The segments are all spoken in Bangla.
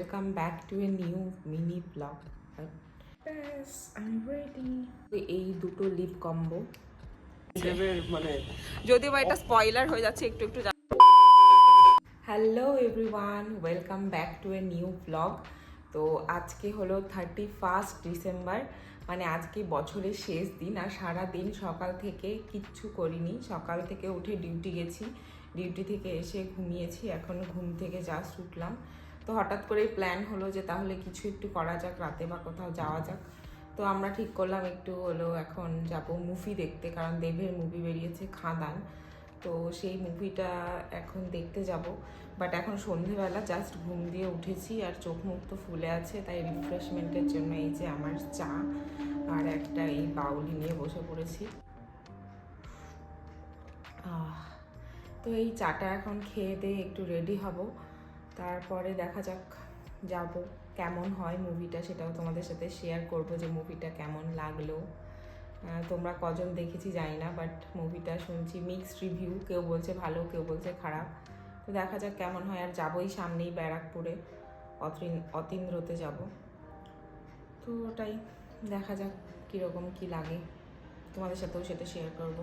Welcome back to a new mini vlog. Yes, I'm ready. এই দুটো লিপ কম্বো মানে যদিও বা এটা স্পয়লার হয়ে যাচ্ছে একটু একটু hello everyone welcome back to a new blog তো আজকে হলো থার্টি ফার্স্ট ডিসেম্বর মানে আজকে বছরের শেষ দিন আর সারা দিন সকাল থেকে কিচ্ছু করিনি। সকাল থেকে উঠে ডিউটি গেছি। ডিউটি থেকে এসে ঘুমিয়েছি এখন ঘুম থেকে জাস্ট উঠলাম। তো হঠাৎ করেই প্ল্যান হলো যে তাহলে কিছু একটু করা যাক রাতে বা কোথাও যাওয়া যাক। তো আমরা ঠিক করলাম একটু হলো এখন যাব মুভি দেখতে কারণ দেবের মুভি বেরিয়েছে খাদান। তো সেই মুভিটা এখন দেখতে যাব। বাট এখন সন্ধেবেলা জাস্ট ঘুম দিয়ে উঠেছি আর চোখ মুখ তো ফুলে আছে তাই রিফ্রেশমেন্টের জন্য এই যে আমার চা আর একটা এই বাউলি নিয়ে বসে পড়েছি। তো এই চাটা এখন খেয়ে দিয়ে একটু রেডি হব। তারপরে দেখা যাক যাব, কেমন হয় মুভিটা সেটাও তোমাদের সাথে শেয়ার করব যে মুভিটা কেমন লাগল। তোমরা কজন দেখেছি জানি না বাট মুভিটা শুনছি মিক্সড রিভিউ কেউ বলছে ভালো, কেউ বলছে খারাপ। তো দেখা যাক কেমন হয়, আর যাবোই সামনেই ব্যারাকপুরে, অতীন, অতীন্দ্রতে যাব। তো ওটাই, দেখা যাক কীরকম কী লাগে। তোমাদের সাথেও সেটা শেয়ার করব।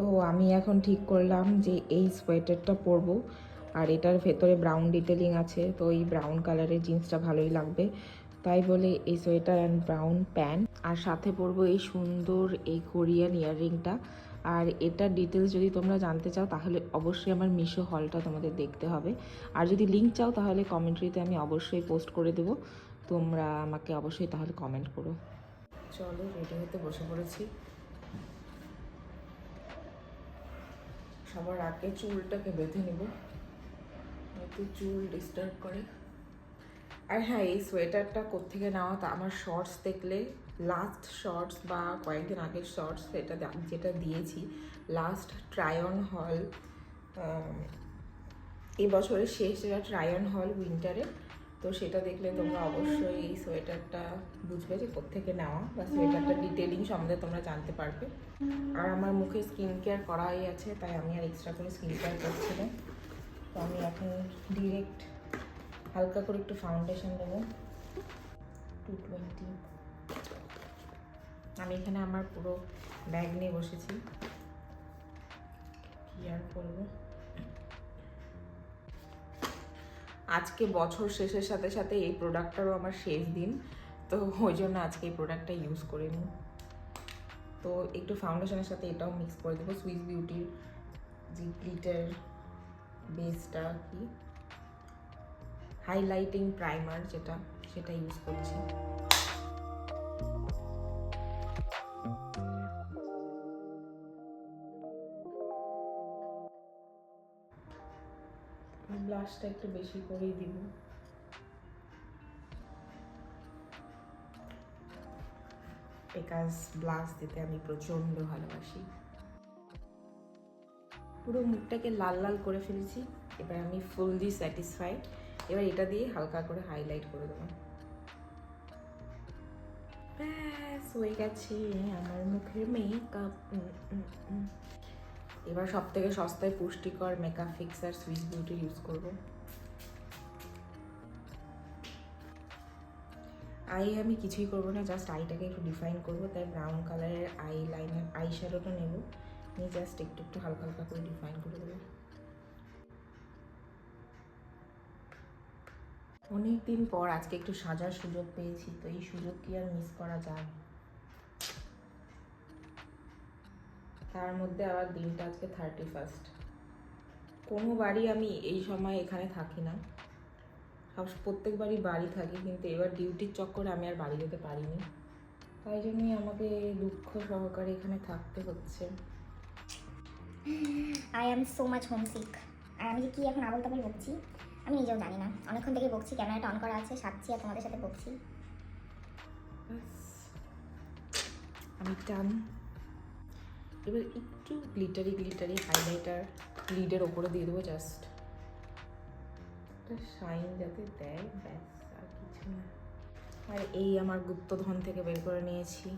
তো আমি এখন ঠিক করলাম যে এই সোয়েটারটা পরবো। আর এটার ভেতরে ব্রাউন ডিটেলিং আছে, তো এই ব্রাউন কালারের জিন্সটা ভালোই লাগবে। তাই বলে এই সোয়েটার অ্যান্ড ব্রাউন প্যান্ট আর সাথে পরবো এই সুন্দর এই কোরিয়ান ইয়াররিংটা। আর এটার ডিটেলস যদি তোমরা জানতে চাও, তাহলে অবশ্যই আমার মিশো হলটা তোমাদের দেখতে হবে। আর যদি লিঙ্ক চাও, তাহলে কমেন্ট্রিতে আমি অবশ্যই পোস্ট করে দেবো। তোমরা আমাকে অবশ্যই তাহলে কমেন্ট করো। চলো রেডি হতে বসে পড়েছি। সবার আগে চুলটাকে বেঁধে নিব। একটু চুল ডিস্টার্ব করে। আর হ্যাঁ এই সোয়েটারটা কোত্থেকে নেওয়া তা আমার শর্টস দেখলে লাস্ট শর্টস বা কয়েকদিন আগের শর্টস এটা যেটা দিয়েছি লাস্ট ট্রায়ন হল এই বছরের শেষ যেটা ট্রায়ন হল উইন্টারে তো সেটা দেখলে তোমরা অবশ্যই এই সোয়েটারটা বুঝবে যে কোত্থেকে নেওয়া বা সোয়েটারটা ডিটেলিং সম্বন্ধে তোমরা জানতে পারবে। আর আমার মুখে স্কিন কেয়ার করাই আছে, তাই আমি আর এক্সট্রা করে স্কিন কেয়ার করছি না। তো আমি এখন ডিরেক্ট হালকা করে একটু ফাউন্ডেশন দেবো। টু টোয়েন্টি আমি এখানে আমার পুরো ব্যাগ নিয়ে বসেছি। কি আর করব? আজকে বছর শেষের সাথে সাথে এই প্রোডাক্টটারও আমার শেষ দিন। তো ওই জন্য আজকে এই প্রোডাক্টটা ইউজ করে নিই তো একটু ফাউন্ডেশনের সাথে এটাও মিক্স করে দেবো। সুইস বিউটির যে গ্লিটার বেসটা কি। হাইলাইটিং প্রাইমার যেটা, সেটা ইউজ করছি। ব্লাশটা একটু বেশি করেই দিব। বিকজ ব্লাশ দিতে আমি প্রচণ্ড ভালোবাসি। পুরো মুখটাকে লাল লাল করে ফেলেছি, এবার আমি ফুললি স্যাটিসফাইড এবার এটা দিয়ে হালকা করে হাইলাইট করে দেবো। ব্যাস, হয়ে গেছে আমার মুখের মেকআপ এবার সব থেকে সস্তায় পুষ্টিকর makeup fixer Swiss beauty use করব। আই আমি কিছুই করব না জাস্ট আইটাকে একটু ডিফাইন করব, তাই ব্রাউন কালারের আই লাইনার আই শ্যাডোটা নেব। নিয়ে জাস্ট একটু একটু হালকা হালকা করে ডিফাইন করে দেবো। অনেক দিন পর আজকে একটু সাজার সুযোগ পেয়েছি, তো এই সুযোগ কি আর মিস করা যায়? তার মধ্যে আবার দিনটা আজকে থার্টি ফার্স্ট কোনো বাড়ি আমি এই সময় এখানে থাকি না। সব প্রত্যেকবারই বাড়ি বাড়ি থাকি কিন্তু এবার ডিউটির চক্করে আমি আর বাড়ি যেতে পারিনি। তাই জন্যই আমাকে দুঃখ সহকারে এখানে থাকতে হচ্ছে। I am so much homesick আর আমি কি এখন আবল তাবল বকছি? আমি নিজেও জানি না। অনেকক্ষণ থেকে বকছি ক্যামেরাটা অন করা আছে সাজছি আর তোমাদের সাথে বকছি। আমি টান এবার একটু গ্লিটারি গ্লিটারি হাইলাইটার লিডের ওপরে দিয়ে দেবো জাস্ট শাইন যাতে দেয়, ব্যাস, আর কিছু না। আর এই আমার গুপ্তধন থেকে বের করে নিয়েছি।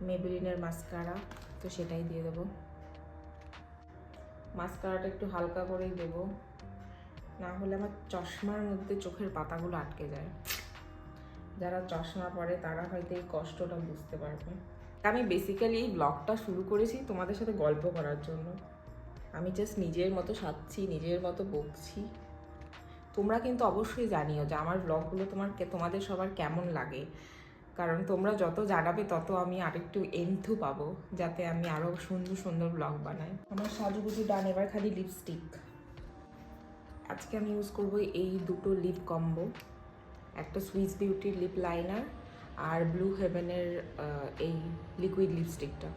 মেবেলিনের মাস্কারা তো সেটাই দিয়ে দেবো। মাস্কারাটা একটু হালকা করেই দেব। না হলে আমার চশমার মধ্যে চোখের পাতাগুলো আটকে যায়। যারা চশমা পরে তারা হয়তো এই কষ্টটা বুঝতে পারবে। আমি বেসিক্যালি এই ব্লগটা শুরু করেছি তোমাদের সাথে গল্প করার জন্য। আমি জাস্ট নিজের মতো সাচ্ছি নিজের মতো বকছি। তোমরা কিন্তু অবশ্যই জানিও যে আমার ব্লগগুলো তোমার তোমাদের সবার কেমন লাগে। কারণ তোমরা যত জানাবে তত আমি আরেকটু এন্থু পাবো, যাতে আমি আরও সুন্দর সুন্দর ব্লগ বানাই। আমার সাজুগুজু ডান এবার খালি লিপস্টিক আজকে আমি ইউজ করব এই দুটো লিপ কম্বো একটা সুইস বিউটির লিপ লাইনার আর ব্লু হেভেনের এই লিকুইড লিপস্টিকটা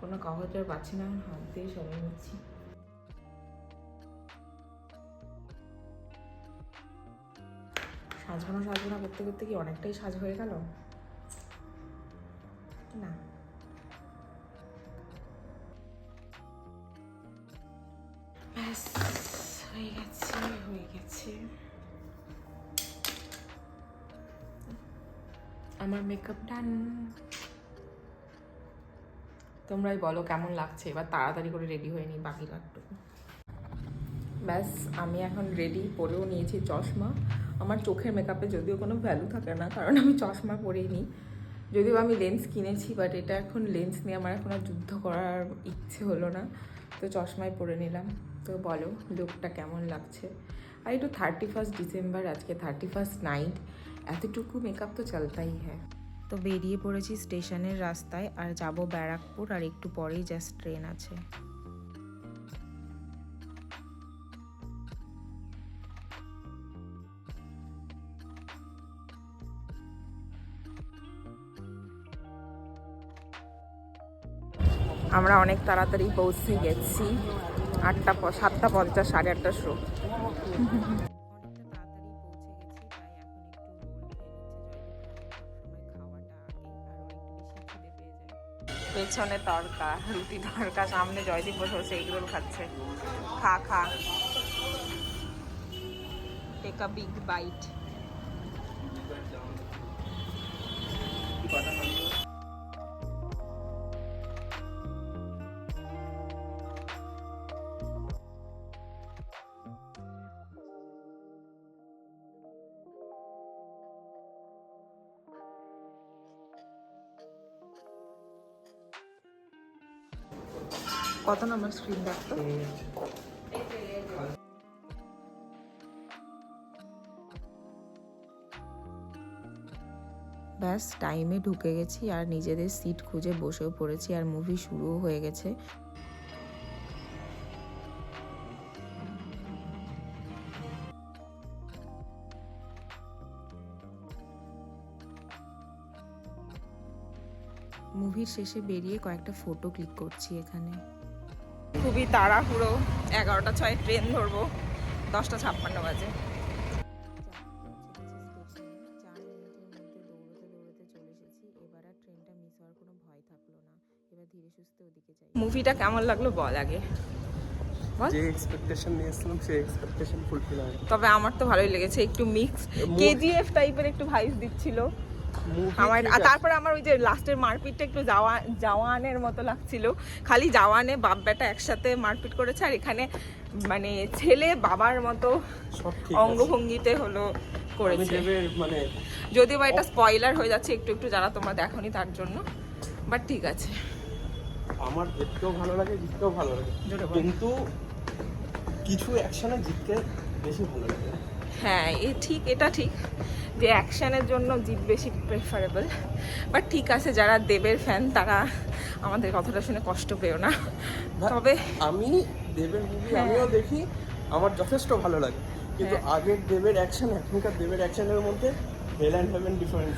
কোনো কাগজের পাচ্ছি না হাত দিয়ে সবাই নিচ্ছি সাজবানো সাজবানো করতে করতে কি অনেকটাই সাজ হয়ে গেল? না। ব্যাস, হয়ে গেছে হয়ে গেছে। আমার মেকআপ ডান তোমরাই বলো কেমন লাগছে? এবার তাড়াতাড়ি করে রেডি হয়ে নিই বাকি কাটটুকু ব্যাস, আমি এখন রেডি পরেও নিয়েছি চশমা। আমার চোখের মেকআপে যদিও কোনো ভ্যালু থাকে না, কারণ আমি চশমা পরেই নিই। যদিও আমি লেন্স কিনেছি বাট এটা এখন লেন্স নিয়ে আমার এখন আর যুদ্ধ করার ইচ্ছে হলো না। তো চশমায় পরে নিলাম। তো বলো লুকটা কেমন লাগছে? আর একটু থার্টি ফার্স্ট ডিসেম্বর আজকে থার্টি ফার্স্ট নাইট এতটুকু মেকআপ তো চলতাই হ্যাঁ। তো বেরিয়ে পড়েছি স্টেশনের রাস্তায় আর যাব ব্যারাকপুর আর একটু পরেই জাস্ট ট্রেন আছে। আমরা অনেক তাড়াতাড়ি পৌঁছে গেছি। আটটা সাতটা পঞ্চাশ, সাড়ে আটটার শো পেছনে তরকা রুটি তরকা সামনে জয়দীপ বসে বসে এগরোল খাচ্ছে। খা খা। টেক আ বিগ বাইট কত নম্বর স্ক্রিন দেখতো ব্যাস টাইমে ঢুকে গেছি আর নিজেদের সিট খুঁজে বসেও পড়েছি আর মুভি শুরুও হয়ে গেছে। মুভির শেষে বেরিয়ে কয়েকটা ফটো ক্লিক করছি এখানে। খুবই তাড়াহুড়ো। এগারোটা ছয় ট্রেন ধরবো। দশটা ছাপ্পান্ন বাজে। মুভিটা কেমন লাগল বল আগে। বল। যে এক্সপেকটেশন নিয়েছিলাম সেই এক্সপেকটেশন ফুলফিল হয় তবে আমার তো ভালোই লেগেছে একটু মিক্স কেজিএফ টাইপের একটু ভাইস দিচ্ছিল। আমার আর তারপরে আমার ওই যে লাস্টের মারপিটটা একটু জাওয়া জওয়ানের মতো লাগছিল। খালি জওয়ানে বাপ বেটা একসাথে মারপিট করেছে আর এখানে মানে ছেলে বাবার মতো। অঙ্গভঙ্গিতে হলো করেছে। মানে যদিও বা এটা স্পয়লার হয়ে যাচ্ছে একটু একটু যারা তোমরা দেখোনি তার জন্য বাট ঠিক আছে। আমার দেখতেও ভালো লাগে জিততেও ভালো লাগে। কিন্তু কিছু অ্যাকশনে জিততে বেশি ভালো লাগে। হ্যাঁ এ ঠিক এটা ঠিক যে অ্যাকশানের জন্য জিত বেশি প্রেফারেবল বাট ঠিক আছে যারা দেবের ফ্যান তারা আমাদের কথাটা শুনে কষ্ট পেও না। তবে আমি দেবের মুভি হ্যাঁ। আমিও দেখি আমার যথেষ্ট ভালো লাগে। কিন্তু হ্যাঁ। আগের দেবের অ্যাকশন এখনকার দেবের অ্যাকশনের মধ্যে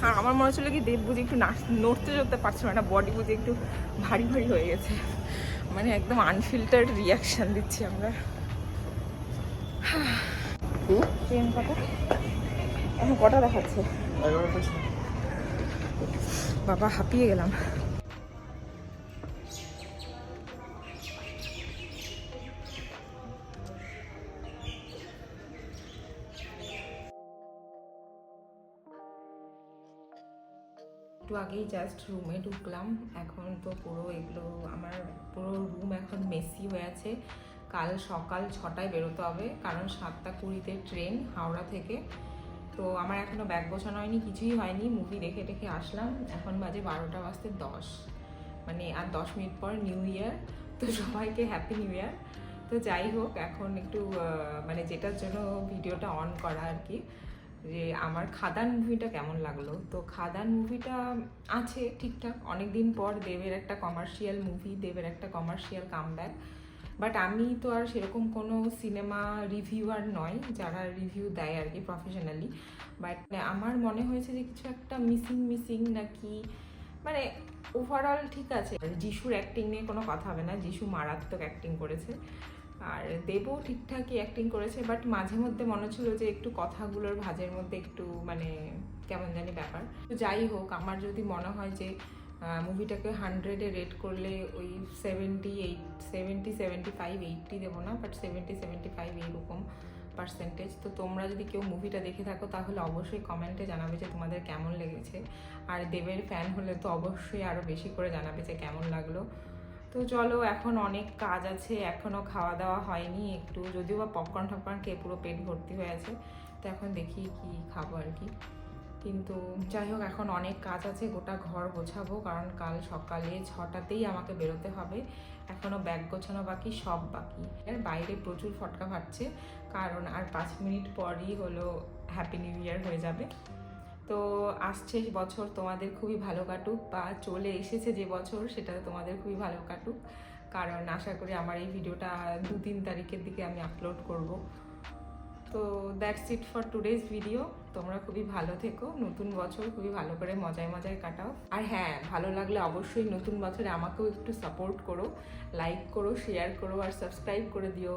আর আমার মনে হচ্ছিল কি দেব বুঝি একটু নাচ নড়তে চড়তে পারছিল না বডি বুঝি একটু ভারী ভারী হয়ে গেছে। মানে একদম আনফিল্টার্ড রিয়াকশন দিচ্ছি আমরা। ট্রেন কটা? দেখাচ্ছে? বাবা, হাঁপিয়ে গেলাম। একটু আগেই জাস্ট রুমে ঢুকলাম। এখন তো পুরো এগুলো, আমার পুরো রুম এখন মেসি হয়ে আছে। কাল সকাল ছটায় বেরোতে হবে, কারণ সাতটা কুড়িতে ট্রেন হাওড়া থেকে। তো আমার এখনও ব্যাগ গোছানো হয়নি, কিছুই হয়নি মুভি দেখে দেখে আসলাম। এখন বাজে বারোটা বাজতে দশ। মানে আর দশ মিনিট পর নিউ ইয়ার তো সবাইকে হ্যাপি নিউ ইয়ার তো যাই হোক, এখন একটু মানে যেটার জন্য ভিডিওটা অন করা আর কি, যে আমার খাদান মুভিটা কেমন লাগল? তো খাদান মুভিটা আছে ঠিকঠাক অনেক দিন পর দেবের একটা কমার্শিয়াল মুভি দেবের একটা কমার্শিয়াল কামব্যাক বাট আমি তো আর সেরকম কোনো সিনেমা রিভিউয়ার নয়, যারা রিভিউ দেয় আর কি প্রফেশনালি বাট আমার মনে হয়েছে যে কিছু একটা মিসিং মিসিং নাকি মানে ওভারঅল ঠিক আছে। যিশুর অ্যাক্টিং নিয়ে কোনো কথা হবে না, যিশু মারাত্মক অ্যাক্টিং করেছে। আর দেবও ঠিকঠাকই অ্যাক্টিং করেছে বাট মাঝে মধ্যে মনে হচ্ছিল যে একটু কথাগুলোর ভাজের মধ্যে একটু মানে কেমন জানি ব্যাপার। তো যাই হোক, আমার যদি মনে হয় যে মুভিটাকে হান্ড্রেডে রেট করলে ওই seventy eight seventy seventy five eighty দেবো না বাট সেভেন্টি সেভেন্টি ফাইভ এইরকম পার্সেন্টেজ তো তোমরা যদি কেউ মুভিটা দেখে থাকো, তাহলে অবশ্যই কমেন্টে জানাবে যে তোমাদের কেমন লেগেছে। আর দেবের ফ্যান হলে তো অবশ্যই আরও বেশি করে জানাবে যে কেমন লাগল। তো চলো, এখন অনেক কাজ আছে এখনও খাওয়া দাওয়া হয়নি একটু, যদিও বা পপকর্ন টপকর্ন খেয়ে পুরো পেট ভর্তি হয়ে আছে। তো এখন দেখি কি খাব আর কি। কিন্তু যাই হোক এখন অনেক কাজ আছে, গোটা ঘর গোছাবো, কারণ কাল সকালে ছটাতেই আমাকে বেরোতে হবে। এখনও ব্যাগ গোছানো বাকি, সব বাকি। আর বাইরে প্রচুর ফটকা ফাটছে, কারণ আর পাঁচ মিনিট পরই হলো হ্যাপি নিউ ইয়ার হয়ে যাবে। তো আসছে বছর তোমাদের খুবই ভালো কাটুক, বা চলে এসেছে যে বছর, সেটা তোমাদের খুবই ভালো কাটুক। কারণ আশা করি আমার এই ভিডিওটা দু তিন তারিখের দিকে আমি আপলোড করব। তো that's it for today's video তোমরা খুবই ভালো থেকো। নতুন বছর খুবই ভালো করে মজায় মজায় কাটাও। আর হ্যাঁ ভালো লাগলে অবশ্যই নতুন বছরে আমাকেও একটু সাপোর্ট করো। লাইক করো শেয়ার করো, আর সাবস্ক্রাইব করে দিও।